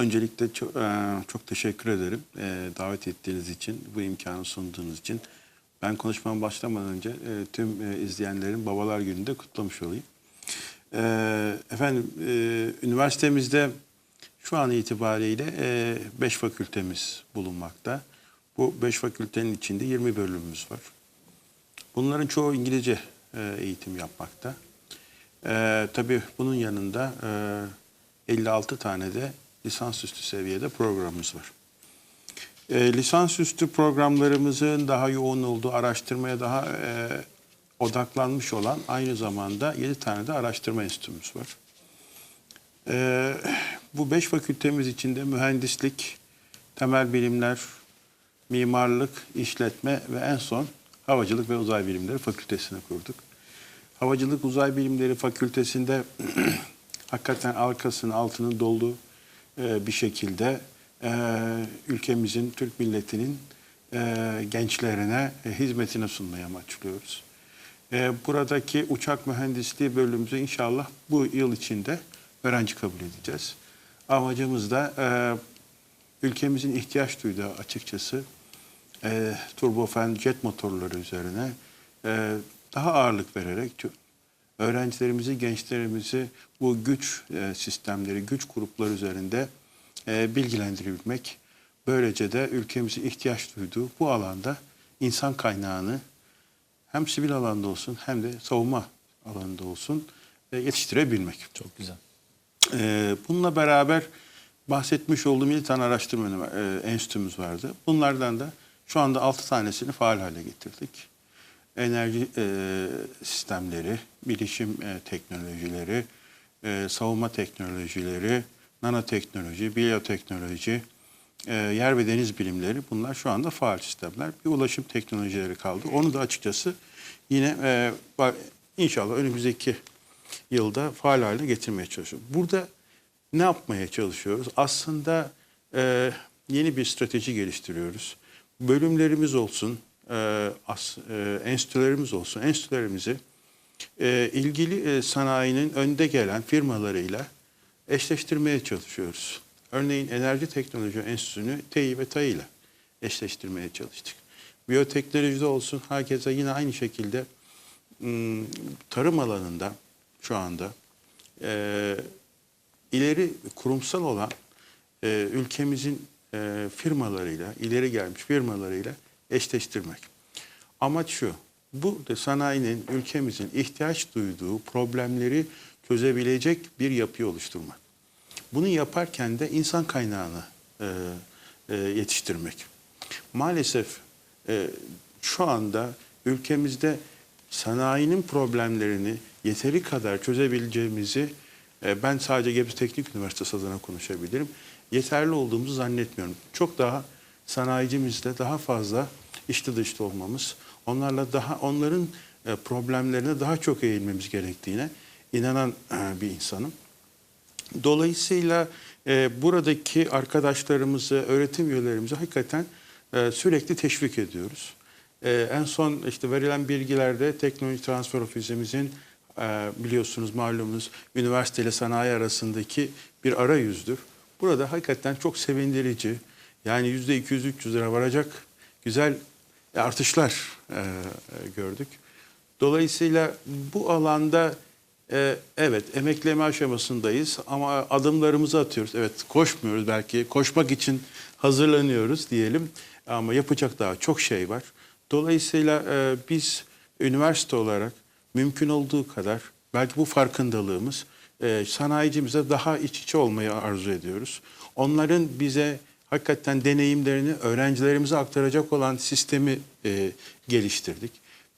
Öncelikle çok, e, çok teşekkür ederim e, davet ettiğiniz için, bu imkanı sunduğunuz için. Ben konuşmama başlamadan önce e, tüm izleyenlerin Babalar Günü'nü de kutlamış olayım. Efendim, üniversitemizde şu an itibariyle 5 fakültemiz bulunmakta. Bu 5 fakültenin içinde 20 bölümümüz var. Bunların çoğu İngilizce eğitim yapmakta. Tabii bunun yanında e, 56 tane de lisansüstü seviyede programımız var. E, lisansüstü programlarımızın daha yoğun olduğu araştırmaya daha e, odaklanmış olan aynı zamanda 7 tane de araştırma enstitümüz var. E, bu 5 fakültemiz içinde mühendislik, temel bilimler, mimarlık, işletme ve en son havacılık ve uzay bilimleri fakültesini kurduk. Havacılık Uzay Bilimleri Fakültesinde hakikaten arkasının altının dolu e, bir şekilde e, ülkemizin, Türk milletinin e, gençlerine e, hizmetine sunmaya amaçlıyoruz. Buradaki uçak mühendisliği bölümümüzü inşallah bu yıl içinde öğrenci kabul edeceğiz. Amacımız da ülkemizin ihtiyaç duyduğu açıkçası e, turbofan jet motorları üzerine daha ağırlık vererek öğrencilerimizi, gençlerimizi bu güç e, sistemleri, güç grupları üzerinde e, bilgilendirebilmek. Böylece de ülkemizin ihtiyaç duyduğu bu alanda insan kaynağını hem sivil alanda olsun hem de savunma alanında olsun e, yetiştirebilmek. Çok güzel. Ee, bununla beraber bahsetmiş olduğum 7 tane araştırma e, enstitümüz vardı. Bunlardan da şu anda 6 tanesini faal hale getirdik. Enerji e, sistemleri, bilişim e, teknolojileri, e, savunma teknolojileri, nanoteknoloji, biyoteknoloji, e, yer ve deniz bilimleri bunlar şu anda faal sistemler. Bir ulaşım teknolojileri kaldı. Onu da açıkçası yine e, inşallah önümüzdeki yılda faal hale getirmeye çalışıyoruz. Burada ne yapmaya çalışıyoruz? Aslında e, yeni bir strateji geliştiriyoruz. Bölümlerimiz olsun, e, as, e, enstitülerimiz olsun. Enstitülerimizi e, ilgili e, sanayinin önde gelen firmalarıyla eşleştirmeye çalışıyoruz. Örneğin Enerji Teknoloji Enstitüsü'nü TEİ ve TAİ ile eşleştirmeye çalıştık. Biyoteknolojide olsun herkese yine aynı şekilde tarım alanında şu anda e, ileri kurumsal olan e, ülkemizin e, firmalarıyla, ileri gelmiş firmalarıyla eşleştirmek. Amaç şu, bu da sanayinin ülkemizin ihtiyaç duyduğu problemleri çözebilecek bir yapıyı oluşturmak. Bunu yaparken de insan kaynağını e, e, yetiştirmek. Maalesef e, şu anda ülkemizde sanayinin problemlerini yeteri kadar çözebileceğimizi e, ben sadece Gebze Teknik Üniversitesi adına konuşabilirim. Yeterli olduğumuzu zannetmiyorum. Çok daha sanayicimizle daha fazla içli dışlı olmamız, onlarla daha onların e, problemlerine daha çok eğilmemiz gerektiğine inanan e, bir insanım. Dolayısıyla e, buradaki arkadaşlarımızı, öğretim üyelerimizi hakikaten e, sürekli teşvik ediyoruz. E, en son işte verilen bilgilerde teknoloji transfer ofisimizin e, biliyorsunuz malumunuz üniversite ile sanayi arasındaki bir arayüzdür. Burada hakikaten çok sevindirici yani yüzde 200-300 lira varacak güzel artışlar e, e, gördük. Dolayısıyla bu alanda e, evet emekleme aşamasındayız ama adımlarımızı atıyoruz. Evet koşmuyoruz belki koşmak için hazırlanıyoruz diyelim ama yapacak daha çok şey var. Dolayısıyla e, biz üniversite olarak mümkün olduğu kadar belki bu farkındalığımız e, sanayicimize daha iç içe olmayı arzu ediyoruz. Onların bize hakikaten deneyimlerini öğrencilerimize aktaracak olan sistemi e, geliştirdik.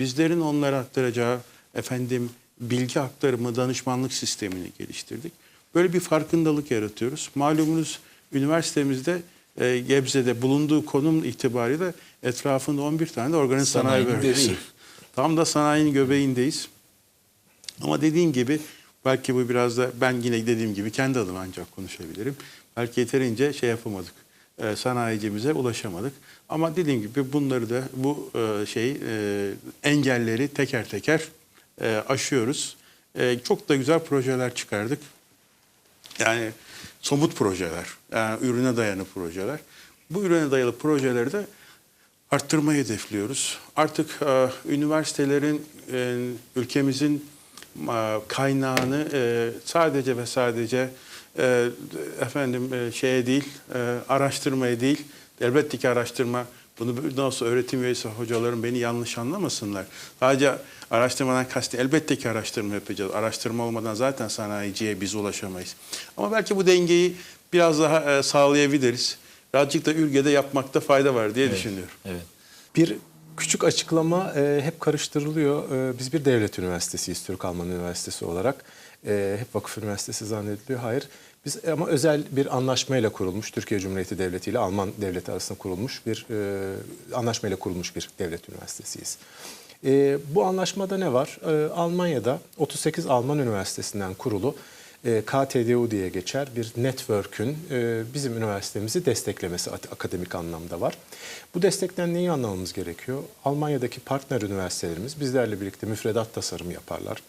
Bizlerin onlara aktaracağı efendim bilgi aktarımı, danışmanlık sistemini geliştirdik. Böyle bir farkındalık yaratıyoruz. Malumunuz üniversitemizde e, Gebze'de bulunduğu konum itibariyle etrafında 11 tane de organize sanayi bölgesi. Tam da sanayinin göbeğindeyiz. Ama dediğim gibi belki bu biraz da ben yine dediğim gibi kendi adıma ancak konuşabilirim. Belki yeterince şey yapamadık. E, sanayicimize ulaşamadık. Ama dediğim gibi bunları da bu şey engelleri teker teker aşıyoruz. Çok da güzel projeler çıkardık. Yani somut projeler. Yani ürüne dayanı projeler. Bu ürüne dayalı projeleri de arttırmayı hedefliyoruz. Artık üniversitelerin ülkemizin e, kaynağını sadece ve sadece e, efendim e, şeye değil, e, araştırmaya değil, elbette ki araştırma bunu nasıl öğretim üyesi hocalarım beni yanlış anlamasınlar. Sadece araştırmadan kastı elbette ki araştırma yapacağız. Araştırma olmadan zaten sanayiciye biz ulaşamayız. Ama belki bu dengeyi biraz daha e, sağlayabiliriz. Birazcık da ülkede yapmakta fayda var diye düşünüyorum. Evet. Bir küçük açıklama e, hep karıştırılıyor. E, biz bir devlet üniversitesiyiz Türk Alman Üniversitesi olarak. E, hep vakıf üniversitesi zannediliyor. Hayır. Biz ama özel bir anlaşmayla kurulmuş, Türkiye Cumhuriyeti Devleti ile Alman Devleti arasında kurulmuş bir e, anlaşmayla kurulmuş bir devlet üniversitesiyiz. E, bu anlaşmada ne var? E, Almanya'da 38 Alman üniversitesinden kurulu e, KTDU diye geçer bir network'ün e, bizim üniversitemizi desteklemesi akademik anlamda var. Bu destekten neyi anlamamız gerekiyor? Almanya'daki partner üniversitelerimiz bizlerle birlikte müfredat tasarımı yaparlar.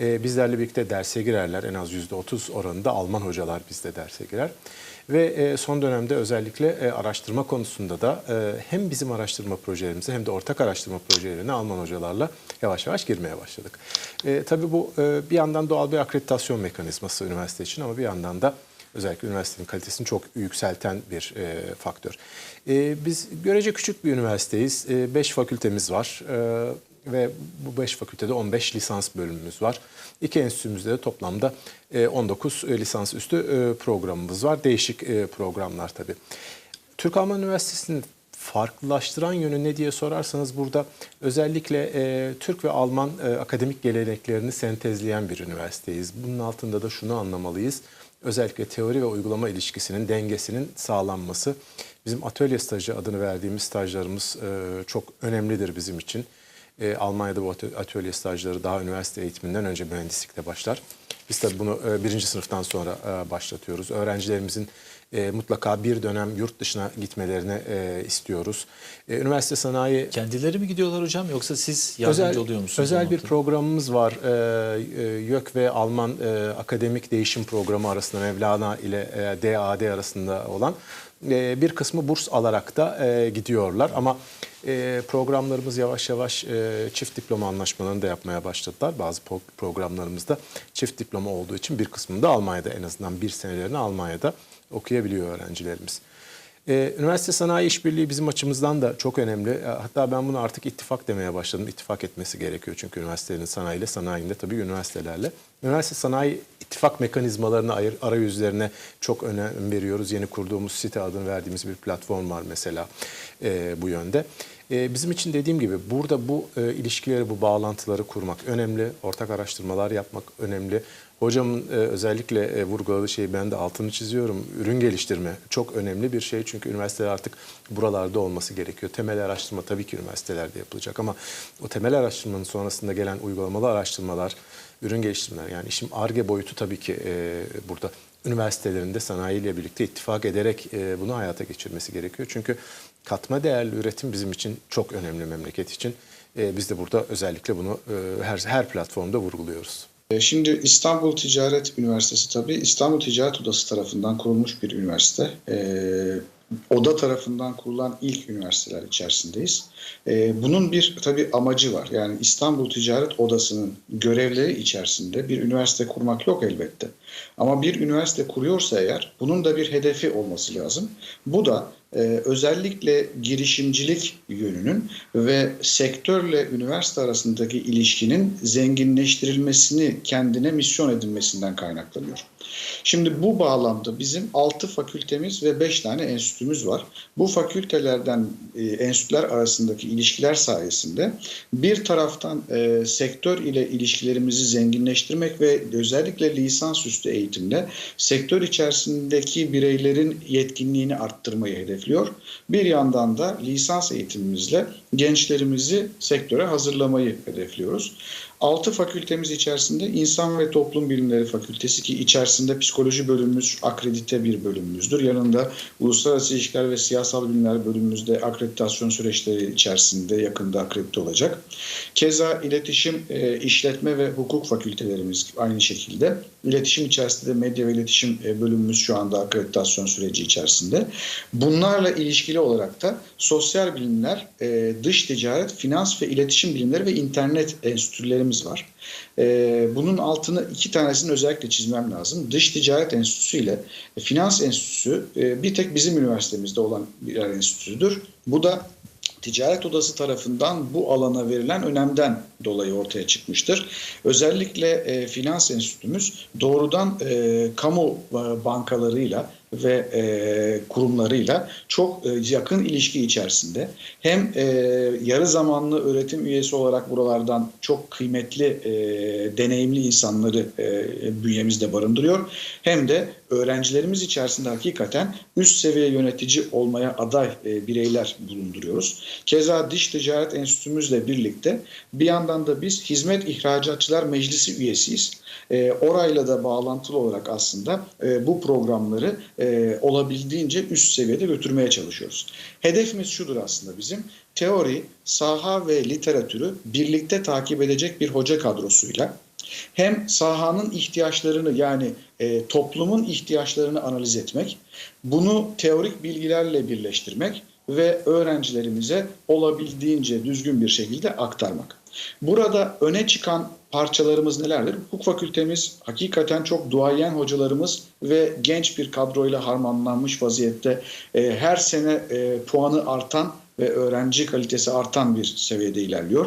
E, bizlerle birlikte derse girerler. En az %30 oranında Alman hocalar bizde derse girer. Ve e, son dönemde özellikle e, araştırma konusunda da e, hem bizim araştırma projelerimize hem de ortak araştırma projelerine Alman hocalarla yavaş yavaş girmeye başladık. E, tabii bu e, bir yandan doğal bir akreditasyon mekanizması üniversite için ama bir yandan da özellikle üniversitenin kalitesini çok yükselten bir e, faktör. E, biz görece küçük bir üniversiteyiz. E, beş fakültemiz var. E, ve bu 5 fakültede 15 lisans bölümümüz var. İki enstitümüzde de toplamda e, 19 lisans üstü e, programımız var. Değişik e, programlar tabii. Türk Alman Üniversitesi'nin farklılaştıran yönü ne diye sorarsanız burada özellikle e, Türk ve Alman e, akademik geleneklerini sentezleyen bir üniversiteyiz. Bunun altında da şunu anlamalıyız. Özellikle teori ve uygulama ilişkisinin dengesinin sağlanması. Bizim atölye stajı adını verdiğimiz stajlarımız e, çok önemlidir bizim için. E, Almanya'da bu atö- atölye stajları daha üniversite eğitiminden önce mühendislikte başlar. Biz tabii bunu e, birinci sınıftan sonra e, başlatıyoruz. Öğrencilerimizin e, mutlaka bir dönem yurt dışına gitmelerini e, istiyoruz. E, üniversite sanayi Kendileri mi gidiyorlar hocam yoksa siz yardımcı özel, oluyor musunuz? Özel bir programımız var. Ee, e, YÖK ve Alman e, Akademik Değişim Programı arasında Mevlana ile e, DAD arasında olan e, bir kısmı burs alarak da e, gidiyorlar. Ama e, programlarımız yavaş yavaş çift diploma anlaşmalarını da yapmaya başladılar. Bazı pro- programlarımızda çift diploma olduğu için bir kısmını da Almanya'da en azından bir senelerini Almanya'da okuyabiliyor öğrencilerimiz. Ee, üniversite sanayi işbirliği bizim açımızdan da çok önemli. Ee, Hatta ben bunu artık ittifak demeye başladım. İttifak etmesi gerekiyor çünkü üniversitelerin sanayiyle, sanayinde tabii üniversitelerle. Üniversite sanayi ittifak mekanizmalarını ayır, arayüzlerine çok önem veriyoruz. Yeni kurduğumuz site adını verdiğimiz bir platform var mesela e, bu yönde. E, bizim için dediğim gibi burada bu e, ilişkileri, bu bağlantıları kurmak önemli. Ortak araştırmalar yapmak önemli. Hocamın e, özellikle e, vurguladığı şeyi ben de altını çiziyorum. Ürün geliştirme çok önemli bir şey. Çünkü üniversiteler artık buralarda olması gerekiyor. Temel araştırma tabii ki üniversitelerde yapılacak ama o temel araştırmanın sonrasında gelen uygulamalı araştırmalar, ürün geliştirmeler yani işin ARGE boyutu tabii ki e, burada üniversitelerinde sanayiyle birlikte ittifak ederek e, bunu hayata geçirmesi gerekiyor. Çünkü katma değerli üretim bizim için çok önemli memleket için. E, biz de burada özellikle bunu e, her her platformda vurguluyoruz. E, Şimdi İstanbul Ticaret Üniversitesi tabii İstanbul Ticaret Odası tarafından kurulmuş bir üniversite. Ee, Oda tarafından kurulan ilk üniversiteler içerisindeyiz. Ee, bunun bir tabii amacı var. Yani İstanbul Ticaret Odası'nın görevleri içerisinde bir üniversite kurmak yok elbette. Ama bir üniversite kuruyorsa eğer bunun da bir hedefi olması lazım. Bu da e, özellikle girişimcilik yönünün ve sektörle üniversite arasındaki ilişkinin zenginleştirilmesini kendine misyon edinmesinden kaynaklanıyor. Şimdi bu bağlamda bizim 6 fakültemiz ve 5 tane enstitümüz var. Bu fakültelerden e, enstitüler arasındaki ilişkiler sayesinde bir taraftan e, sektör ile ilişkilerimizi zenginleştirmek ve özellikle lisansüstü eğitimde sektör içerisindeki bireylerin yetkinliğini arttırmayı hedefliyor. Bir yandan da lisans eğitimimizle gençlerimizi sektöre hazırlamayı hedefliyoruz. Altı fakültemiz içerisinde İnsan ve Toplum Bilimleri Fakültesi ki içerisinde psikoloji bölümümüz akredite bir bölümümüzdür. Yanında Uluslararası İlişkiler ve Siyasal Bilimler bölümümüz de akreditasyon süreçleri içerisinde yakında akredite olacak. Keza iletişim, e, işletme ve hukuk fakültelerimiz aynı şekilde. İletişim içerisinde de medya ve iletişim e, bölümümüz şu anda akreditasyon süreci içerisinde. Bunlarla ilişkili olarak da sosyal bilimler, e, dış ticaret, finans ve iletişim bilimleri ve internet enstitülerimiz var. E, bunun altını iki tanesini özellikle çizmem lazım. Dış ticaret enstitüsü ile finans enstitüsü e, bir tek bizim üniversitemizde olan birer enstitüdür. Bu da Ticaret Odası tarafından bu alana verilen önemden dolayı ortaya çıkmıştır. Özellikle e, finans enstitümüz doğrudan e, kamu e, bankalarıyla ve e, kurumlarıyla çok e, yakın ilişki içerisinde hem e, yarı zamanlı öğretim üyesi olarak buralardan çok kıymetli e, deneyimli insanları e, bünyemizde barındırıyor hem de öğrencilerimiz içerisinde hakikaten üst seviye yönetici olmaya aday e, bireyler bulunduruyoruz. Keza Dış Ticaret Enstitümüzle birlikte bir yandan da biz Hizmet İhracatçılar Meclisi üyesiyiz. E, orayla da bağlantılı olarak aslında e, bu programları e, olabildiğince üst seviyede götürmeye çalışıyoruz. Hedefimiz şudur aslında bizim. Teori, saha ve literatürü birlikte takip edecek bir hoca kadrosuyla hem sahanın ihtiyaçlarını yani e, toplumun ihtiyaçlarını analiz etmek, bunu teorik bilgilerle birleştirmek ve öğrencilerimize olabildiğince düzgün bir şekilde aktarmak. Burada öne çıkan parçalarımız nelerdir? Hukuk fakültemiz hakikaten çok duayen hocalarımız ve genç bir kadroyla harmanlanmış vaziyette e, her sene e, puanı artan ve öğrenci kalitesi artan bir seviyede ilerliyor.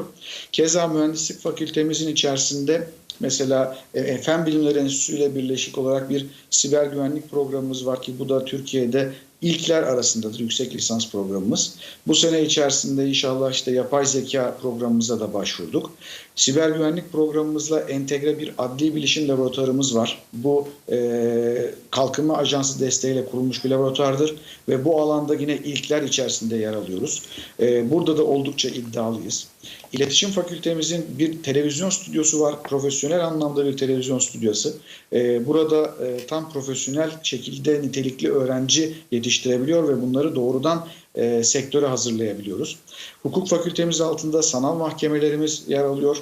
Keza mühendislik fakültemizin içerisinde Mesela e, Fen Bilimleri Enstitüsü ile birleşik olarak bir siber güvenlik programımız var ki bu da Türkiye'de ilkler arasındadır yüksek lisans programımız. Bu sene içerisinde inşallah işte yapay zeka programımıza da başvurduk. Siber güvenlik programımızla entegre bir adli bilişim laboratuvarımız var. Bu e, Kalkınma Ajansı desteğiyle kurulmuş bir laboratuvardır ve bu alanda yine ilkler içerisinde yer alıyoruz. E, burada da oldukça iddialıyız. İletişim Fakültemizin bir televizyon stüdyosu var. Profesyonel anlamda bir televizyon stüdyosu. E, burada e, tam profesyonel şekilde nitelikli öğrenci yetiştirebiliyor ve bunları doğrudan e, sektöre hazırlayabiliyoruz. Hukuk Fakültemiz altında sanal mahkemelerimiz yer alıyor.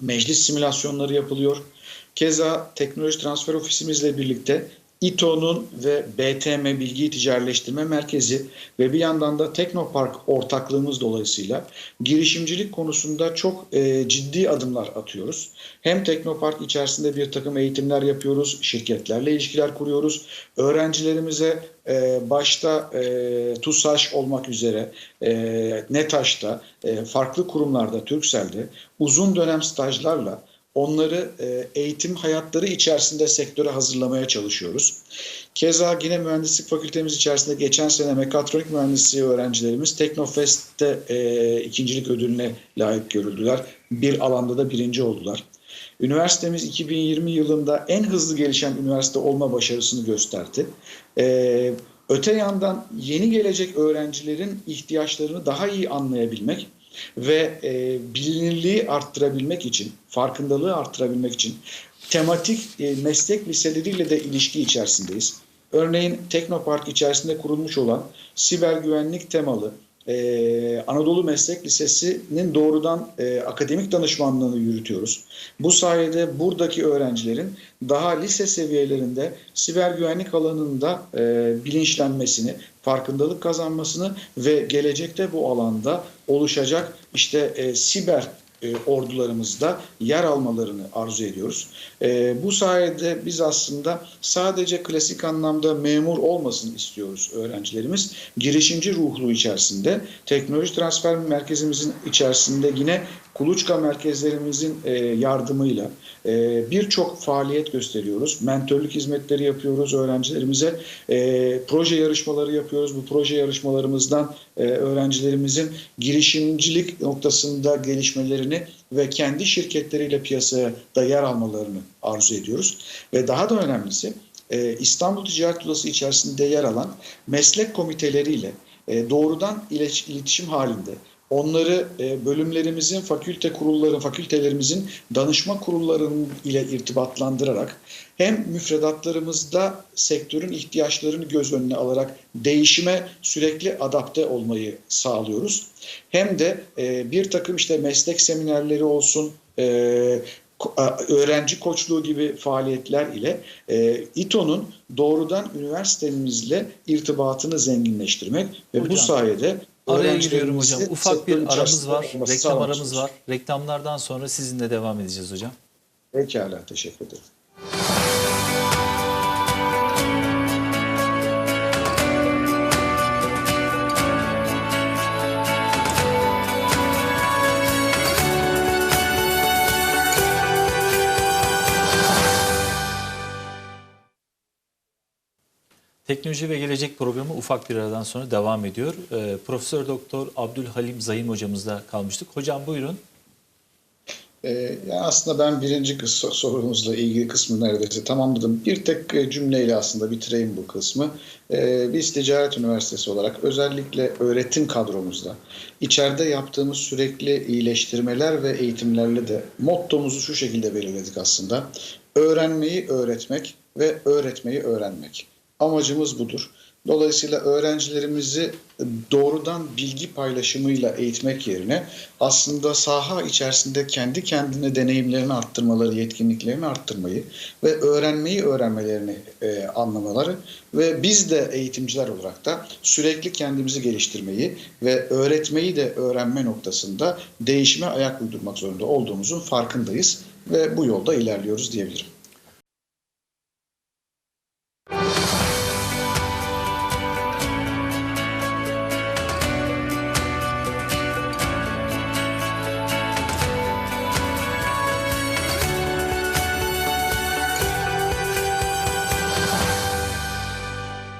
Meclis simülasyonları yapılıyor. Keza Teknoloji Transfer Ofisimizle birlikte İTO'nun ve BTM Bilgi Ticaretleştirme Merkezi ve bir yandan da Teknopark ortaklığımız dolayısıyla girişimcilik konusunda çok e, ciddi adımlar atıyoruz. Hem Teknopark içerisinde bir takım eğitimler yapıyoruz, şirketlerle ilişkiler kuruyoruz. Öğrencilerimize e, başta e, TUSAŞ olmak üzere e, NETAŞ'ta, e, farklı kurumlarda, Türksel'de uzun dönem stajlarla onları e, eğitim hayatları içerisinde sektöre hazırlamaya çalışıyoruz. Keza yine mühendislik fakültemiz içerisinde geçen sene mekatronik mühendisliği öğrencilerimiz Teknofest'te e, ikincilik ödülüne layık görüldüler. Bir alanda da birinci oldular. Üniversitemiz 2020 yılında en hızlı gelişen üniversite olma başarısını gösterdi. Ee, öte yandan yeni gelecek öğrencilerin ihtiyaçlarını daha iyi anlayabilmek ve e, bilinirliği arttırabilmek için, farkındalığı arttırabilmek için tematik e, meslek liseleriyle de ilişki içerisindeyiz. Örneğin Teknopark içerisinde kurulmuş olan siber güvenlik temalı ee, Anadolu Meslek Lisesi'nin doğrudan e, akademik danışmanlığını yürütüyoruz. Bu sayede buradaki öğrencilerin daha lise seviyelerinde siber güvenlik alanında e, bilinçlenmesini, farkındalık kazanmasını ve gelecekte bu alanda oluşacak işte e, siber e, ordularımızda yer almalarını arzu ediyoruz. E, bu sayede biz aslında sadece klasik anlamda memur olmasın istiyoruz öğrencilerimiz. Girişimci ruhlu içerisinde teknoloji transfer merkezimizin içerisinde yine kuluçka merkezlerimizin e, yardımıyla e, birçok faaliyet gösteriyoruz. Mentörlük hizmetleri yapıyoruz öğrencilerimize. E, proje yarışmaları yapıyoruz. Bu proje yarışmalarımızdan öğrencilerimizin girişimcilik noktasında gelişmelerini ve kendi şirketleriyle piyasaya da yer almalarını arzu ediyoruz. Ve daha da önemlisi İstanbul Ticaret Odası içerisinde yer alan meslek komiteleriyle doğrudan iletişim halinde onları e, bölümlerimizin, fakülte kurulları, fakültelerimizin danışma kurullarının ile irtibatlandırarak hem müfredatlarımızda sektörün ihtiyaçlarını göz önüne alarak değişime sürekli adapte olmayı sağlıyoruz. Hem de e, bir takım işte meslek seminerleri olsun, e, öğrenci koçluğu gibi faaliyetler ile e, İTO'nun doğrudan üniversitemizle irtibatını zenginleştirmek ve bu Hocam, sayede Araya giriyorum hocam. Ufak bir aramız var. Reklam aramız var. Reklamlardan sonra sizinle devam edeceğiz hocam. Pekala, teşekkür ederim. Teknoloji ve Gelecek programı ufak bir aradan sonra devam ediyor. Ee, Profesör Doktor Abdülhalim Zahim hocamızla kalmıştık. Hocam buyurun. Ee, yani aslında ben birinci sorunuzla ilgili kısmı neredeyse tamamladım. Bir tek e, cümleyle aslında bitireyim bu kısmı. Ee, biz Ticaret Üniversitesi olarak özellikle öğretim kadromuzda içeride yaptığımız sürekli iyileştirmeler ve eğitimlerle de mottomuzu şu şekilde belirledik aslında. Öğrenmeyi öğretmek ve öğretmeyi öğrenmek. Amacımız budur. Dolayısıyla öğrencilerimizi doğrudan bilgi paylaşımıyla eğitmek yerine aslında saha içerisinde kendi kendine deneyimlerini arttırmaları, yetkinliklerini arttırmayı ve öğrenmeyi öğrenmelerini e, anlamaları ve biz de eğitimciler olarak da sürekli kendimizi geliştirmeyi ve öğretmeyi de öğrenme noktasında değişime ayak uydurmak zorunda olduğumuzun farkındayız ve bu yolda ilerliyoruz diyebilirim.